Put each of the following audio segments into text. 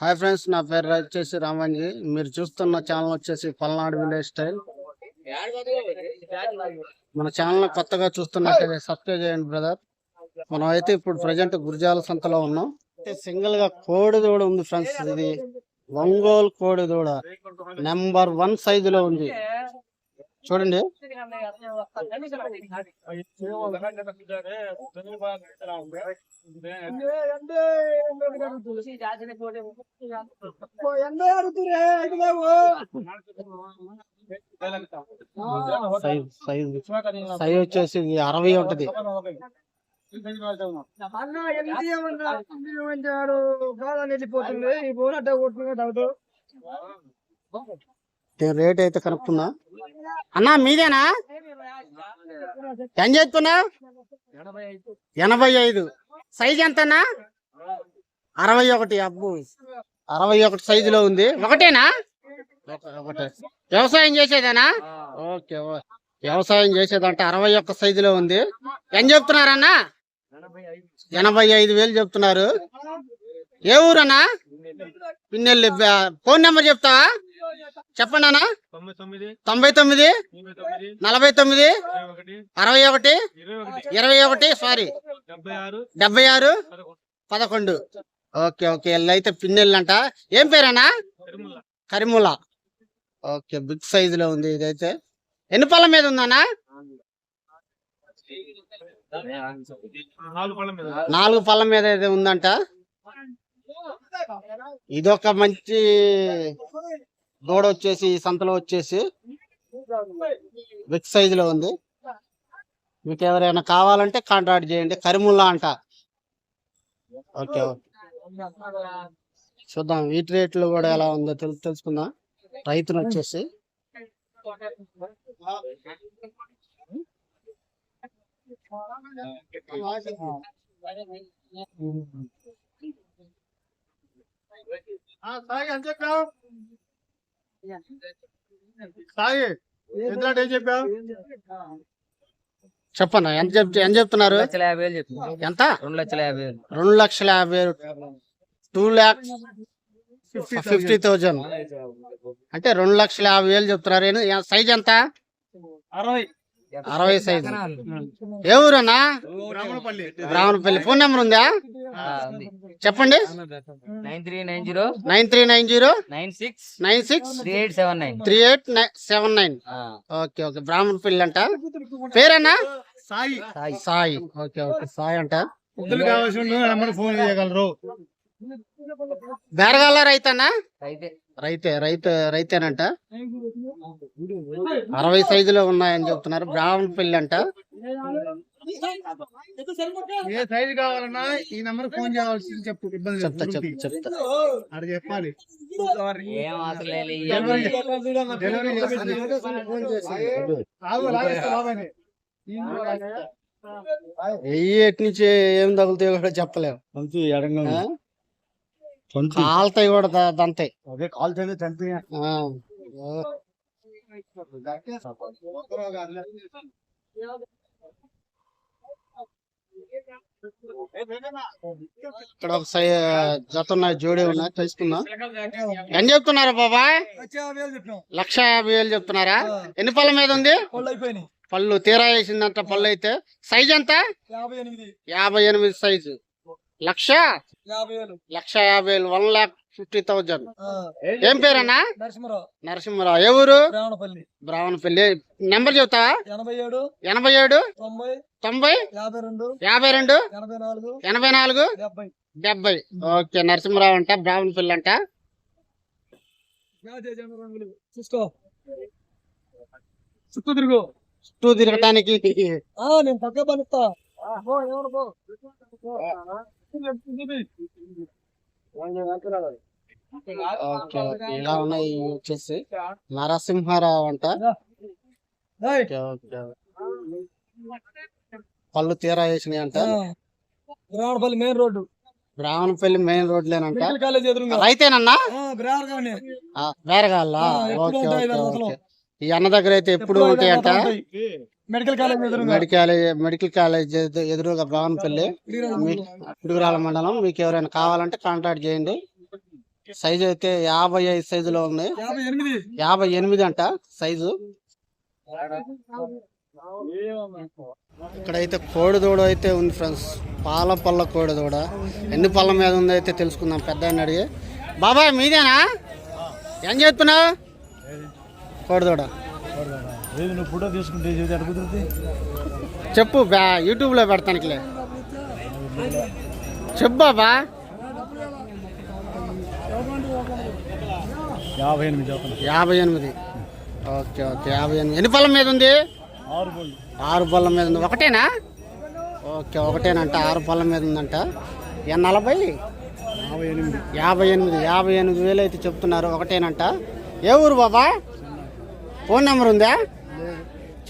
Hi friends నా పేరు వచ్చేసి రామాంజీ మీరు చూస్తున్న ఛానల్ వచ్చేసి పల్నాడు విలేజ్ స్టైల్ మన ఛానల్ కొత్తగా చూస్తున్నట్టయితే సబ్స్క్రైబ్ చేయండి బ్రదర్ మనం అయితే ఇప్పుడు ప్రజెంట్ గురిజాల సంతలో ఉన్నాం. సింగిల్గా కోడి దూడ ఉంది ఫ్రెండ్స్ ఇది ఒంగోలు కోడి దూడ. నెంబర్ వన్ సైజులో ఉంది. చూడండి. సైజ్ సైజ్ సైజ్ వచ్చేసి అరవై ఒకటి అన్న ఎంత కాదని వెళ్ళిపోతుంది ఈ ఫోన్ అట్ట కొట్టుకునే నేను రేట్ అయితే కనుక్కున్నా అన్నా మీదేనా? ఏం చేస్తున్నా? ఎనభై ఐదు. సైజ్ ఎంతనా అరవై ఒకటి అబ్బు. అరవై ఒకటి సైజులో ఉంది. ఒకటేనా? ఒకటే. వ్యవసాయం చేసేదేనా? ఓకే వ్యవసాయం చేసేదంటే అరవై ఒక్క సైజులో ఉంది. ఏం చెప్తున్నారన్నా? ఎనభై ఐదు వేలు చెప్తున్నారు. ఏ ఊరన్నా? పిన్నెల్లి ఫోన్ నెంబర్ చెప్తావా? చెప్పండి అన్న తొంభై తొమ్మిది. నలభై తొమ్మిది. అరవై ఒకటి. ఇరవై ఒకటి. సారీ డెబ్బై ఆరు. పదకొండు. Okay okay. అయితే పిన్నెళ్ళంట ఏం పేరేనా కరిముల ఓకే బిగ్ సైజ్లో ఉంది ఇదైతే. ఎన్ని పళ్ళ మీద ఉందన్నా నాలుగు పళ్ళ మీద. ఉందంట. ఇదొక మంచి దూడ వచ్చేసి ఈ సంతలో వచ్చేసి బిగ్ సైజ్లో ఉంది. మీకు ఎవరైనా కావాలంటే కాంటాక్ట్ చేయండి. కరిముల్లా అంట. Okay okay. చూద్దాం వీటి రేట్లు కూడా ఎలా ఉందో తెలు తెలుసుకుందాం. రైతును వచ్చేసి. అంతే సాయి ఎంత చెప్పండి ఎంత చెప్ ఎంత చెప్తున్నారు? ఎంత? రెండు లక్షల యాభై వేలు. రెండు లక్షల యాభై టూ ల్యాక్స్ ఫిఫ్టీ థౌజండ్. అంటే రెండు లక్షల యాభై వేలు చెప్తున్నారు. సైజ్ ఎంత? అరవై. అరవై సైజ్. ఏ ఊరన్నా? బ్రాహ్మణపల్లి. ఫోన్ నెంబర్ ఉందా. చెప్పండి. Nine three nine zero. Nine three nine zero. Nine six. Nine six. Three eight seven nine. Three eight seven nine. Okay okay. Brahmanapalli అంట పేరేనా సాయి. సాయి. Okay okay. సాయి అంట. ఫోన్ చేయగలరు. బేరగాల రైతన్నా? రైతే రైతు రైతేనంట? అరవై సైజులో ఉన్నాయని చెప్తున్నారు. బ్రాహ్మణపల్లి అంట ఏ సైజు కావాలన్నా ఈ నెంబర్ ఫోన్ చేయాల్సి చెప్పు. ఇబ్బంది చెప్తా చెప్తా చెప్తా. అది చెప్పాలి. ఎటు నుంచి ఏం తగులుతాయో కూడా చెప్పలేము ఆ? కాలుతాయి కూడా ద- దంతాయి అదే చంపి. ఇక్కడ ఒక సై జత ఉన్నాయి జోడి ఉన్నాయి తెలుసుకుందాం ఏం చెప్తున్నారు బాబాయ్ లక్ష యాభై వేలు చెప్తున్నారా? ఎన్ని పళ్ళ మీద ఉంది? పళ్ళు తీరా వేసిందంట పళ్ళు అయితే. సైజ్ ఎంత? యాభై ఎనిమిది సైజు. లక్ష? లక్ష యాభై వేలు వన్ లాక్ ఫిఫ్టీ థౌజండ్. ఏం పేరన్నా? నరసింహరావు. నరసింహరావు. ఏ ఊరు? బ్రాహ్మణపల్లి. బ్రాహ్మణపల్లి. నెంబర్ చెబుతావా ఎనభై ఏడు ఎనభై ఏడు తొంభై. తొంభై? యాభై రెండు యాభై రెండు ఎనభై నాలుగు ఎనభై నాలుగు డెబ్బై. డెబ్బై. ఓకే నరసింహరావు అంట బ్రాహ్మణపల్లి అంట. చూసుకో చుట్టూ తిరుగు. చుట్టూ తిరగటానికి. ఆ, నేను పక్క పనిస్తా ఓకే ఓకే. ఇలా ఉన్నాయి వచ్చేసి. నరసింహారావు అంట. పళ్ళు తీరా వేసినాయి అంట. Brahmanapalli main road. Brahmanapalli main road లేనంట medical college ఎదురుగా రైతేనన్నా? బ్రాహ్మణగానే ఆ, వేరగాళ్ళ? ఆ, ఎప్పుడు ఓకే ఉంటాయి ఓకే వేరే ఓకే. ఈ అన్న దగ్గర అయితే ఎప్పుడు ఉంటాయంట? మెడికల్ కాలేజ్ ఎదురుగా మెడికల్ మెడికల్ కాలేజ్ ఎదు- ఎదురుగా భవన్పల్లి. మీ- పిడుగురాల మండలం. మీకు ఎవరైనా కావాలంటే కాంటాక్ట్ చేయండి. సైజు అయితే యాభై ఐదు సైజులో ఉంది. యాభై ఎనిమిది. యాభై ఎనిమిది అంట సైజు. ఇక్కడైతే కోడిదూడ అయితే ఉంది ఫ్రెండ్స్. పాల పళ్ళ కోడిదూడ. ఎన్ని పళ్ళ మీద ఉందో అయితే తెలుసుకుందాం. పెద్ద ఆయన అడిగి. బాబాయ్ మీదేనా? ఏం చెప్తున్నావు కోడిదూడ. నువ్వు ఫోటో తీసుకుంటే అడుగుతుంది చెప్పు బా యూట్యూబ్లో పెడతానికిలే. చెప్పు బాబా. యాభై ఎనిమిది యాభై ఎనిమిది. ఓకే ఓకే యాభై ఎనిమిది. ఎన్ని పళ్ళ మీద ఉంది? ఆరు పళ్ళు. ఆరు మీద ఉంది. ఒకటేనా? ఓకే ఒకటేనంట. ఆరు పళ్ళ మీద ఉందంట. నలభై? యాభై ఎనిమిది. యాభై ఎనిమిది. యాభై ఎనిమిది వేలు అయితే చెప్తున్నారు. ఒకటేనంట. ఏ ఊరు బాబా? ఫోన్ నెంబర్ ఉందా?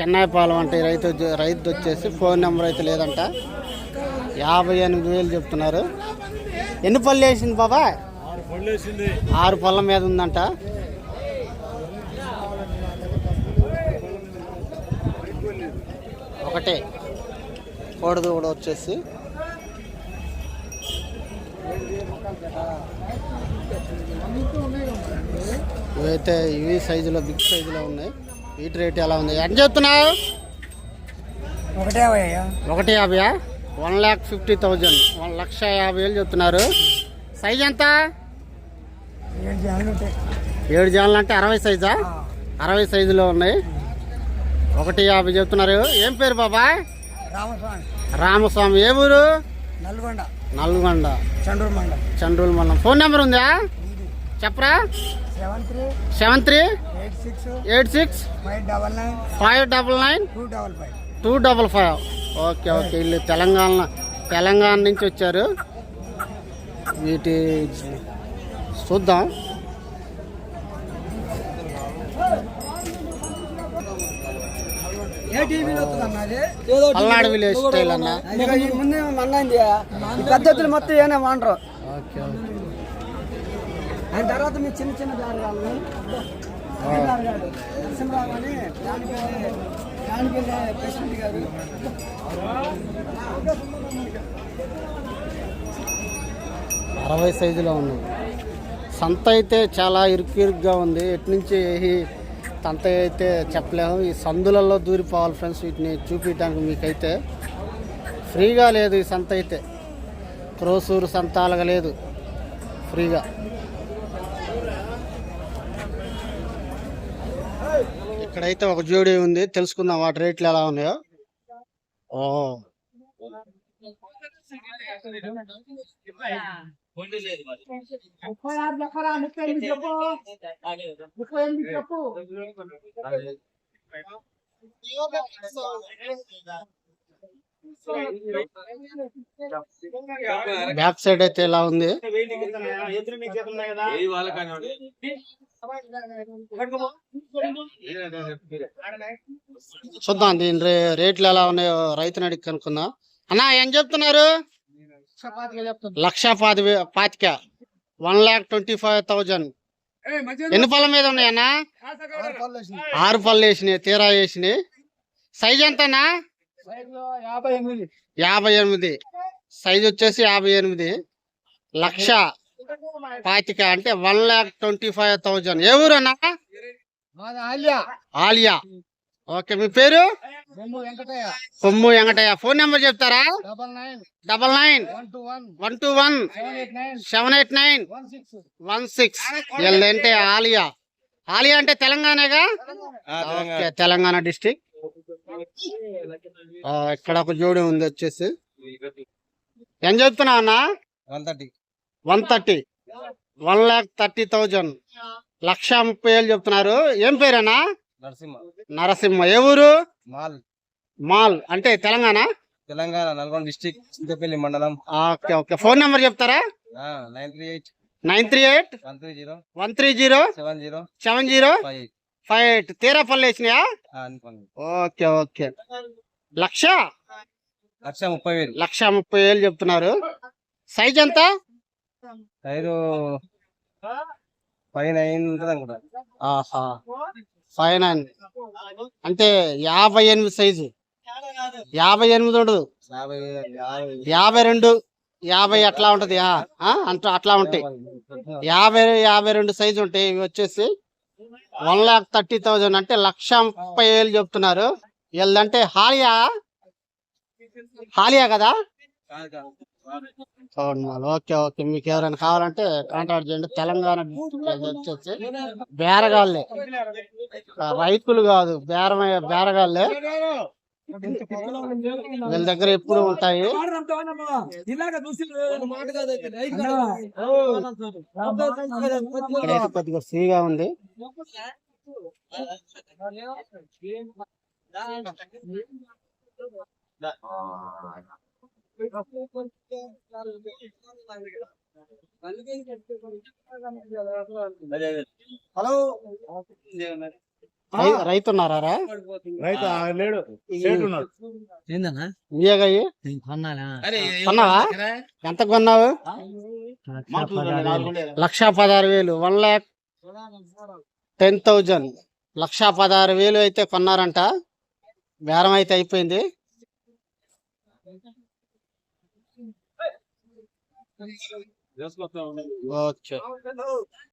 చెన్నైపాలెం అంటే రైతు వచ్చే- రైతు వచ్చేసి ఫోన్ నెంబర్ అయితే లేదంట. యాభై ఎనిమిది వేలు చెప్తున్నారు. ఎన్ని పళ్ళు వేసింది బాబా? ఆరు ఆరు పళ్ళ మీద ఉందంట. ఒకటే. కోడదు కూడా వచ్చేసి. ఇవైతే ఇవి సైజులో బిగ్ సైజులో ఉన్నాయి. వీటి రేట్ ఎలా ఉంది? ఎంత చెప్తున్నావు? ఒకటే అయ్యా ఒకటి యాభై one lakh fifty thousand. One లక్ష యాభై వేలు చెప్తున్నారు. సైజ్ ఎంత? ఏడు జాన్లు అంటే అరవై సైజా అరవై సైజులో ఉన్నాయి. ఒకటి యాభై చెప్తున్నారు. ఏం పేరు బాబా? రామస్వామి. రామస్వామి. ఏ ఊరు? నల్గొండ. నల్గొండ. చండూరు మండలం. చండ్రూలు మండలం. ఫోన్ నెంబర్ ఉందా? చెప్పరా? Seven three. Seven three. Eight six five double nine two double five okay okay. వీళ్ళు తెలంగాణ తెలంగాణ నుంచి వచ్చారు. వీటి చూద్దాం. పల్నాడు విలేజ్ స్టైల్ అన్న. ముందే పద్ధతులు మొత్తం ఏనే వాడరు. Okay okay. ఆయన తర్వాత మీ చిన్న చిన్న జాగ్రత్తలు నరసింహరావు అని దానికి దానికి ప్రెసిడెంట్ గారు అరవై సైజులో ఉంది. సంత అయితే చాలా ఇరుకు ఇరుగ్గా ఉంది. ఎట్నుంచి ఏ సంత అయితే చెప్పలేము. ఈ సందులలో దూరిపోవాలి ఫ్రెండ్స్ వీటిని చూపించడానికి మీకైతే. ఫ్రీగా లేదు ఈ సంత అయితే. క్రోసూరు సంత అలాగా లేదు. ఫ్రీగా. ఇక్కడైతే ఒక జోడి ఉంది. తెలుసుకుందాం వాటి రేట్లు ఎలా ఉన్నాయో. ఓ. ముప్పై చెప్పు. బ్యాక్ సైడ్ అయితే ఎలా ఉంది? చూద్దాం దీని రే- రేట్లు ఎలా ఉన్నాయో రైతుని అడిగి కనుక్కుందాం. అన్నా ఏం చెప్తున్నారు? లక్ష పాతి పాతిక. One lakh twenty five thousand. ఎన్ని పళ్ళ మీద ఉన్నాయన్నా? ఆరు పళ్ళు వేసినాయి. తీరా వేసినాయి. సైజ్ ఎంతనా యాభై ఎనిమిది. సైజ్ వచ్చేసి యాభై ఎనిమిది. లక్ష పాతిక అంటే one lakh twenty five thousand. ఏ ఊరన్నా? ఆలియా. ఓకే మీ పేరు? బొమ్మ వెంకటయ్య. కొమ్ము వెంకటయ్య. ఫోన్ నెంబర్ చెప్తారా? Double nine. One two one. Seven eight nine. One six. అంటే ఆలియా. ఆలియా అంటే తెలంగాణగా? ఓకే తెలంగాణ డిస్టిక్ ఇక్కడ ఒక జోడి ఉంది వచ్చేసి. ఏం చెప్తున్నావు అన్న? One thirty. One thirty. One lakh thirty thousand. లక్ష ముప్పై వేలు చెప్తున్నారు. ఏం పేరేనా నరసింహ. నరసింహ. ఏ ఊరు? మాల్. మాల్. అంటే తెలంగాణ? తెలంగాణ నల్గొండ డిస్టిక్ చింతపల్లి మండలం. Okay okay. ఫోన్ నెంబర్ చెప్తారా? Nine three eight. Nine three eight one three zero one three zero seven zero seven zero eight తీరా పళ్ళు వేసినాయా? Okay okay. లక్ష? లక్ష ముప్పై వేలు. లక్ష ముప్పై వేలు చెప్తున్నారు. సైజ్ ఎంత? ఐదు ఫైవ్ నైన్ ఉంటుంది ఆహా. ఫైవ్ నైన్ అంటే యాభై ఎనిమిది సైజు. యాభై ఎనిమిది ఉండదు. యాభై రెండు యాభై అట్లా ఉంటది. అంట అట్లా ఉంటాయి. యాభై యాభై రెండు సైజు ఉంటాయి. ఇవి వచ్చేసి వన్ లాక్ థర్టీ థౌజండ్ అంటే లక్ష ముప్పై వేలు చెప్తున్నారు. వీళ్ళదంటే హాలియా? హాలియా కదా? Okay okay. మీకు ఎవరైనా కావాలంటే కాంటాక్ట్ చేయండి. తెలంగాణ వచ్చేసి బేరగాళ్ళే. రైతులు కాదు బేరమయ్య బేరగాళ్ళే. వీళ్ళ దగ్గర ఎప్పుడు ఉంటాయి? కొద్దిగా ఫ్రీగా ఉంది. హలో. రైతు ఉన్నారా రైతు ఆ లేడు. సేటు ఉన్నాడు. ఏందన్నా? మీయేగా ఇవి? కొన్నానా? కొన్నావా? ఎంత కొన్నావు? లక్ష పదహారు వేలు. One lakh ten thousand. లక్ష పదహారు వేలు అయితే కొన్నారంట. బేరం అయితే అయిపోయింది. ఓకే.